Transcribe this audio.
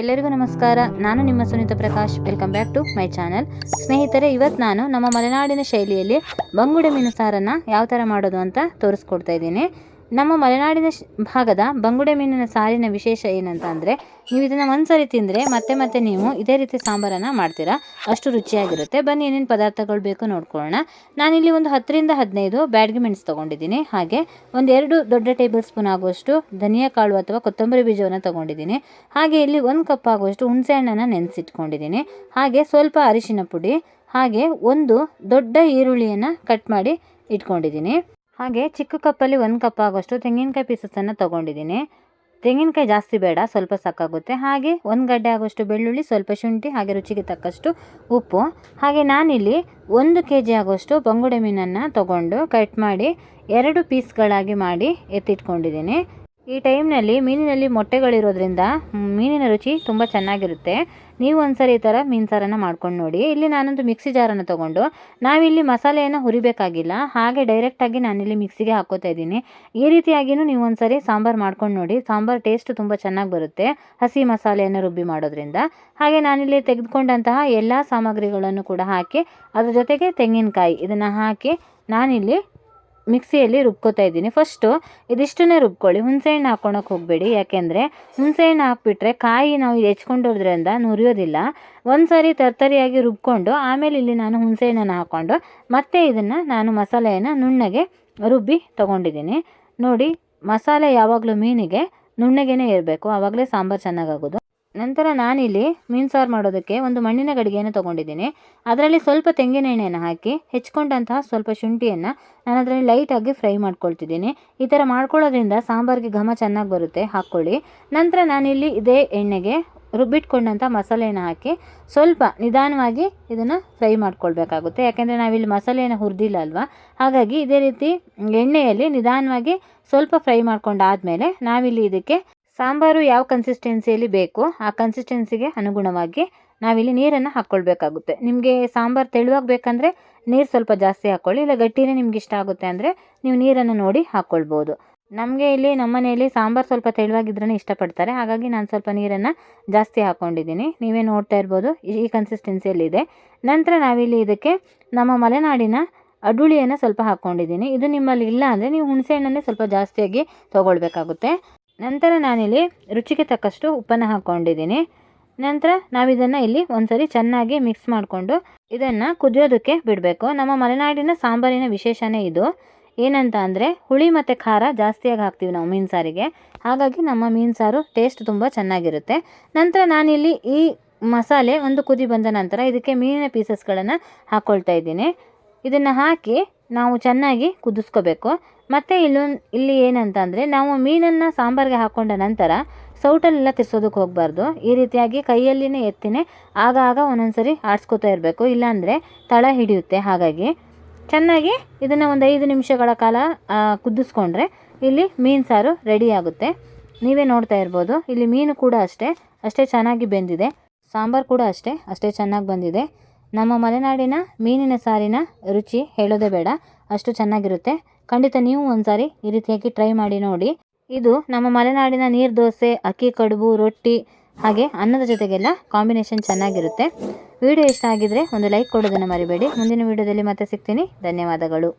ಎಲ್ಲರಿಗೂ ನಮಸ್ಕಾರ. ನಾನು ನಿಮ್ಮ Sunita Prakash. Welcome back to my channel ಸ್ನೇಹಿತರೆ ಇವತ್ತು ನಾನು ನಮ್ಮ ಮಲೆನಾಡಿನ ಶೈಲಿಯಲ್ಲಿ ಬಂಗುಡೆ ಮೀನು ಸಾರನ್ನು ಯಾವ ಥರ ಮಾಡೋದು ಅಂತ ತೋರಿಸ್ಕೊಡ್ತಾ ಇದ್ದೀನಿ. ನಮ್ಮ ಮಲೆನಾಡಿನ ಭಾಗದ ಬಂಗುಡೆ ಮೀನಿನ ಸಾರಿನ ವಿಶೇಷ ಏನಂತ ಅಂದರೆ, ನೀವು ಇದನ್ನು ಒಂದ್ಸರಿ ತಿಂದರೆ ಮತ್ತೆ ಮತ್ತೆ ನೀವು ಇದೇ ರೀತಿ ಸಾಂಬಾರನ್ನು ಮಾಡ್ತೀರಾ. ಅಷ್ಟು ರುಚಿಯಾಗಿರುತ್ತೆ. ಬನ್ನಿ, ಏನೇನು ಪದಾರ್ಥಗಳು ಬೇಕು ನೋಡ್ಕೊಳ್ಳೋಣ. ನಾನಿಲ್ಲಿ ಒಂದು ಹತ್ತರಿಂದ ಹದಿನೈದು ಬ್ಯಾಡ್ಗೆ ಮೆಣಸು ತೊಗೊಂಡಿದ್ದೀನಿ. ಹಾಗೆ ಒಂದೆರಡು ದೊಡ್ಡ ಟೇಬಲ್ ಸ್ಪೂನ್ ಆಗುವಷ್ಟು ಧನಿಯಾ ಕಾಳು ಅಥವಾ ಕೊತ್ತಂಬರಿ ಬೀಜವನ್ನು ತೊಗೊಂಡಿದ್ದೀನಿ. ಹಾಗೆ ಇಲ್ಲಿ ಒಂದು ಕಪ್ ಆಗುವಷ್ಟು ಹುಣಸೆ ಹಣ್ಣನ್ನು ನೆನೆಸಿಟ್ಕೊಂಡಿದ್ದೀನಿ. ಹಾಗೆ ಸ್ವಲ್ಪ ಅರಿಶಿನ ಪುಡಿ, ಹಾಗೆ ಒಂದು ದೊಡ್ಡ ಈರುಳ್ಳಿಯನ್ನು ಕಟ್ ಮಾಡಿ ಇಟ್ಕೊಂಡಿದ್ದೀನಿ. ಹಾಗೆ ಚಿಕ್ಕ ಕಪ್ಪಲ್ಲಿ ಒಂದು ಕಪ್ ಆಗೋಷ್ಟು ತೆಂಗಿನಕಾಯಿ ಪೀಸಸನ್ನು ತೊಗೊಂಡಿದ್ದೀನಿ. ತೆಂಗಿನಕಾಯಿ ಜಾಸ್ತಿ ಬೇಡ, ಸ್ವಲ್ಪ ಸಾಕಾಗುತ್ತೆ. ಹಾಗೆ ಒಂದು ಗಡ್ಡೆ ಆಗೋಷ್ಟು ಬೆಳ್ಳುಳ್ಳಿ, ಸ್ವಲ್ಪ ಶುಂಠಿ, ಹಾಗೆ ರುಚಿಗೆ ತಕ್ಕಷ್ಟು ಉಪ್ಪು. ಹಾಗೆ ನಾನಿಲ್ಲಿ ಒಂದು ಕೆ ಜಿ ಆಗೋಷ್ಟು ಬಂಗುಡೆ ಮೀನನ್ನು ತಗೊಂಡು ಕಟ್ ಮಾಡಿ ಎರಡು ಪೀಸ್ಗಳಾಗಿ ಮಾಡಿ ಎತ್ತಿಟ್ಕೊಂಡಿದ್ದೀನಿ. ಈ ಟೈಮ್ನಲ್ಲಿ ಮೀನಿನಲ್ಲಿ ಮೊಟ್ಟೆಗಳಿರೋದ್ರಿಂದ ಮೀನಿನ ರುಚಿ ತುಂಬ ಚೆನ್ನಾಗಿರುತ್ತೆ. ನೀವು ಒಂದ್ಸರಿ ಈ ಥರ ಮೀನು ಸಾರನ್ನು ಮಾಡ್ಕೊಂಡು ನೋಡಿ. ಇಲ್ಲಿ ನಾನೊಂದು ಮಿಕ್ಸಿ ಜಾರನ್ನು ತೊಗೊಂಡು ನಾವಿಲ್ಲಿ ಮಸಾಲೆಯನ್ನು ಹುರಿಬೇಕಾಗಿಲ್ಲ. ಹಾಗೆ ಡೈರೆಕ್ಟಾಗಿ ನಾನಿಲ್ಲಿ ಮಿಕ್ಸಿಗೆ ಹಾಕೋತಾ ಇದ್ದೀನಿ. ಈ ರೀತಿಯಾಗಿಯೂ ನೀವು ಒಂದ್ಸರಿ ಸಾಂಬಾರು ಮಾಡ್ಕೊಂಡು ನೋಡಿ. ಸಾಂಬಾರು ಟೇಸ್ಟ್ ತುಂಬ ಚೆನ್ನಾಗಿ ಬರುತ್ತೆ ಹಸಿ ಮಸಾಲೆಯನ್ನು ರುಬ್ಬಿ ಮಾಡೋದ್ರಿಂದ. ಹಾಗೆ ನಾನಿಲ್ಲಿ ತೆಗೆದುಕೊಂಡಂತಹ ಎಲ್ಲ ಸಾಮಗ್ರಿಗಳನ್ನು ಕೂಡ ಹಾಕಿ ಅದ್ರ ಜೊತೆಗೆ ತೆಂಗಿನಕಾಯಿ ಇದನ್ನು ಹಾಕಿ ನಾನಿಲ್ಲಿ ಮಿಕ್ಸಿಯಲ್ಲಿ ರುಬ್ಕೋತಾ ಇದ್ದೀನಿ. ಫಸ್ಟು ಇದಿಷ್ಟನ್ನೇ ರುಬ್ಕೊಳ್ಳಿ. ಹುಣಸೆಹಣ್ಣು ಹಾಕ್ಕೊಳಕ್ಕೆ ಹೋಗಬೇಡಿ. ಯಾಕೆಂದರೆ ಹುಣಸೆಹಣ್ಣು ಹಾಕ್ಬಿಟ್ರೆ ಕಾಯಿ ನಾವು ಹೆಚ್ಕೊಂಡಿರೋದ್ರಿಂದ ನುರಿಯೋದಿಲ್ಲ. ಒಂದು ಸಾರಿ ತರ್ತರಿಯಾಗಿ ರುಬ್ಕೊಂಡು ಆಮೇಲೆ ಇಲ್ಲಿ ನಾನು ಹುಣಸೆಹಣ್ಣನ್ನು ಹಾಕ್ಕೊಂಡು ಮತ್ತೆ ಇದನ್ನು ನಾನು ಮಸಾಲೆಯನ್ನು ನುಣ್ಣಗೆ ರುಬ್ಬಿ ತೊಗೊಂಡಿದ್ದೀನಿ. ನೋಡಿ ಮಸಾಲೆ ಯಾವಾಗಲೂ ಮೀನಿಗೆ ನುಣ್ಣಗೆನೇ ಇರಬೇಕು. ಆವಾಗಲೇ ಸಾಂಬಾರು ಚೆನ್ನಾಗಾಗೋದು. ನಂತರ ನಾನಿಲ್ಲಿ ಮೀನು ಸಾರು ಮಾಡೋದಕ್ಕೆ ಒಂದು ಮಣ್ಣಿನ ಗಡಿಗೆಯನ್ನು ತೊಗೊಂಡಿದ್ದೀನಿ. ಅದರಲ್ಲಿ ಸ್ವಲ್ಪ ತೆಂಗಿನ ಎಣ್ಣೆಯನ್ನು ಹಾಕಿ, ಹೆಚ್ಕೊಂಡಂತಹ ಸ್ವಲ್ಪ ಶುಂಠಿಯನ್ನು ನಾನು ಅದರಲ್ಲಿ ಲೈಟಾಗಿ ಫ್ರೈ ಮಾಡ್ಕೊಳ್ತಿದ್ದೀನಿ. ಈ ಥರ ಮಾಡ್ಕೊಳ್ಳೋದ್ರಿಂದ ಸಾಂಬಾರಿಗೆ ಘಮ ಚೆನ್ನಾಗಿ ಬರುತ್ತೆ, ಹಾಕ್ಕೊಳ್ಳಿ. ನಂತರ ನಾನಿಲ್ಲಿ ಇದೇ ಎಣ್ಣೆಗೆ ರುಬ್ಬಿಟ್ಕೊಂಡಂಥ ಮಸಾಲೆಯನ್ನು ಹಾಕಿ ಸ್ವಲ್ಪ ನಿಧಾನವಾಗಿ ಇದನ್ನು ಫ್ರೈ ಮಾಡ್ಕೊಳ್ಬೇಕಾಗುತ್ತೆ. ಯಾಕೆಂದರೆ ನಾವಿಲ್ಲಿ ಮಸಾಲೆಯನ್ನು ಹುರಿದಿಲ್ಲ ಅಲ್ವಾ? ಹಾಗಾಗಿ ಇದೇ ರೀತಿ ಎಣ್ಣೆಯಲ್ಲಿ ನಿಧಾನವಾಗಿ ಸ್ವಲ್ಪ ಫ್ರೈ ಮಾಡ್ಕೊಂಡಾದಮೇಲೆ ನಾವಿಲ್ಲಿ ಇದಕ್ಕೆ ಸಾಂಬಾರು ಯಾವ ಕನ್ಸಿಸ್ಟೆನ್ಸಿಯಲ್ಲಿ ಬೇಕು, ಆ ಕನ್ಸಿಸ್ಟೆನ್ಸಿಗೆ ಅನುಗುಣವಾಗಿ ನಾವಿಲ್ಲಿ ನೀರನ್ನು ಹಾಕ್ಕೊಳ್ಬೇಕಾಗುತ್ತೆ. ನಿಮಗೆ ಸಾಂಬಾರು ತೆಳುವಾಗಿ ಬೇಕಂದರೆ ನೀರು ಸ್ವಲ್ಪ ಜಾಸ್ತಿ ಹಾಕ್ಕೊಳ್ಳಿ, ಇಲ್ಲ ಗಟ್ಟಿನೇ ನಿಮ್ಗೆ ಇಷ್ಟ ಆಗುತ್ತೆ ಅಂದರೆ ನೀವು ನೀರನ್ನು ನೋಡಿ ಹಾಕ್ಕೊಳ್ಬೋದು. ನಮಗೆ ಇಲ್ಲಿ ನಮ್ಮ ಮನೆಯಲ್ಲಿ ಸಾಂಬಾರು ಸ್ವಲ್ಪ ತೆಳುವಾಗಿದ್ರೇ ಇಷ್ಟಪಡ್ತಾರೆ, ಹಾಗಾಗಿ ನಾನು ಸ್ವಲ್ಪ ನೀರನ್ನು ಜಾಸ್ತಿ ಹಾಕ್ಕೊಂಡಿದ್ದೀನಿ. ನೀವೇ ನೋಡ್ತಾ ಇರ್ಬೋದು, ಈ ಈ ಕನ್ಸಿಸ್ಟೆನ್ಸಿಯಲ್ಲಿದೆ ನಂತರ ನಾವಿಲ್ಲಿ ಇದಕ್ಕೆ ನಮ್ಮ ಮಲೆನಾಡಿನ ಅಡುಳಿಯನ್ನು ಸ್ವಲ್ಪ ಹಾಕ್ಕೊಂಡಿದ್ದೀನಿ. ಇದು ನಿಮ್ಮಲ್ಲಿ ಇಲ್ಲ ಅಂದರೆ ನೀವು ಹುಣಸೆಹಣ್ಣನ್ನೇ ಸ್ವಲ್ಪ ಜಾಸ್ತಿಯಾಗಿ ತೊಗೊಳ್ಬೇಕಾಗುತ್ತೆ. ನಂತರ ನಾನಿಲ್ಲಿ ರುಚಿಗೆ ತಕ್ಕಷ್ಟು ಉಪ್ಪನ್ನು ಹಾಕ್ಕೊಂಡಿದ್ದೀನಿ. ನಂತರ ನಾವಿದನ್ನು ಇಲ್ಲಿ ಒಂದ್ಸರಿ ಚೆನ್ನಾಗಿ ಮಿಕ್ಸ್ ಮಾಡಿಕೊಂಡು ಇದನ್ನು ಕುದಿಯೋದಕ್ಕೆ ಬಿಡಬೇಕು. ನಮ್ಮ ಮಲೆನಾಡಿನ ಸಾಂಬಾರಿನ ವಿಶೇಷನೇ ಇದು. ಏನಂತ ಅಂದರೆ ಹುಳಿ ಮತ್ತು ಖಾರ ಜಾಸ್ತಿಯಾಗಿ ಹಾಕ್ತೀವಿ ನಾವು ಮೀನು ಸಾರಿಗೆ ಹಾಗಾಗಿ ನಮ್ಮ ಮೀನು ಸಾರು ಟೇಸ್ಟ್ ತುಂಬ ಚೆನ್ನಾಗಿರುತ್ತೆ. ನಂತರ ನಾನಿಲ್ಲಿ ಈ ಮಸಾಲೆ ಒಂದು ಕುದಿ ಬಂದ ನಂತರ ಇದಕ್ಕೆ ಮೀನಿನ ಪೀಸಸ್ಗಳನ್ನು ಹಾಕ್ಕೊಳ್ತಾ ಇದ್ದೀನಿ. ಇದನ್ನು ಹಾಕಿ ನಾವು ಚೆನ್ನಾಗಿ ಕುದಿಸ್ಕೋಬೇಕು. ಮತ್ತು ಇಲ್ಲೊಂದು ಇಲ್ಲಿ ಏನಂತ ಅಂದರೆ ನಾವು ಮೀನನ್ನು ಸಾಂಬಾರಿಗೆ ಹಾಕ್ಕೊಂಡ ನಂತರ ಸೌಟಲ್ಲೆಲ್ಲ ತಿರ್ಸೋದಕ್ಕೆ ಹೋಗಬಾರ್ದು. ಈ ರೀತಿಯಾಗಿ ಕೈಯಲ್ಲಿನೇ ಎತ್ತಿನೇ ಆಗಾಗ ಆಗ ಒಂದೊಂದು ಸರಿ ಆಡಿಸ್ಕೋತಾ ಇರಬೇಕು. ಇಲ್ಲಾಂದರೆ ತಳ ಹಿಡಿಯುತ್ತೆ. ಹಾಗಾಗಿ ಚೆನ್ನಾಗಿ ಇದನ್ನು ಒಂದು ಐದು ನಿಮಿಷಗಳ ಕಾಲ ಕುದಿಸ್ಕೊಂಡ್ರೆ ಇಲ್ಲಿ ಮೀನು ಸಾರು ರೆಡಿ ಆಗುತ್ತೆ. ನೀವೇ ನೋಡ್ತಾ ಇರ್ಬೋದು. ಇಲ್ಲಿ ಮೀನು ಕೂಡ ಅಷ್ಟೇ. ಅಷ್ಟೇ ಚೆನ್ನಾಗಿ ಬೆಂದಿದೆ. ಸಾಂಬಾರು ಕೂಡ ಅಷ್ಟೇ. ಅಷ್ಟೇ ಚೆನ್ನಾಗಿ ಬಂದಿದೆ. ನಮ್ಮ ಮಲೆನಾಡಿನ ಮೀನಿನ ಸಾರಿನ ರುಚಿ ಹೇಳೋದೇ ಬೇಡ. ಅಷ್ಟು ಚೆನ್ನಾಗಿರುತ್ತೆ. ಖಂಡಿತ ನೀವು ಒಂದ್ಸಾರಿ ಈ ರೀತಿಯಾಗಿ ಟ್ರೈ ಮಾಡಿ ನೋಡಿ. ಇದು ನಮ್ಮ ಮಲೆನಾಡಿನ ನೀರು ದೋಸೆ, ಅಕ್ಕಿ ಕಡುಬು, ರೊಟ್ಟಿ ಹಾಗೆ ಅನ್ನದ ಜೊತೆಗೆಲ್ಲ ಕಾಂಬಿನೇಷನ್ ಚೆನ್ನಾಗಿರುತ್ತೆ. ವಿಡಿಯೋ ಇಷ್ಟ ಆಗಿದ್ರೆ ಒಂದು ಲೈಕ್ ಕೊಡೋದನ್ನು ಮರಿಬೇಡಿ. ಮುಂದಿನ ವಿಡಿಯೋದಲ್ಲಿ ಮತ್ತೆ ಸಿಗ್ತೀನಿ. ಧನ್ಯವಾದಗಳು.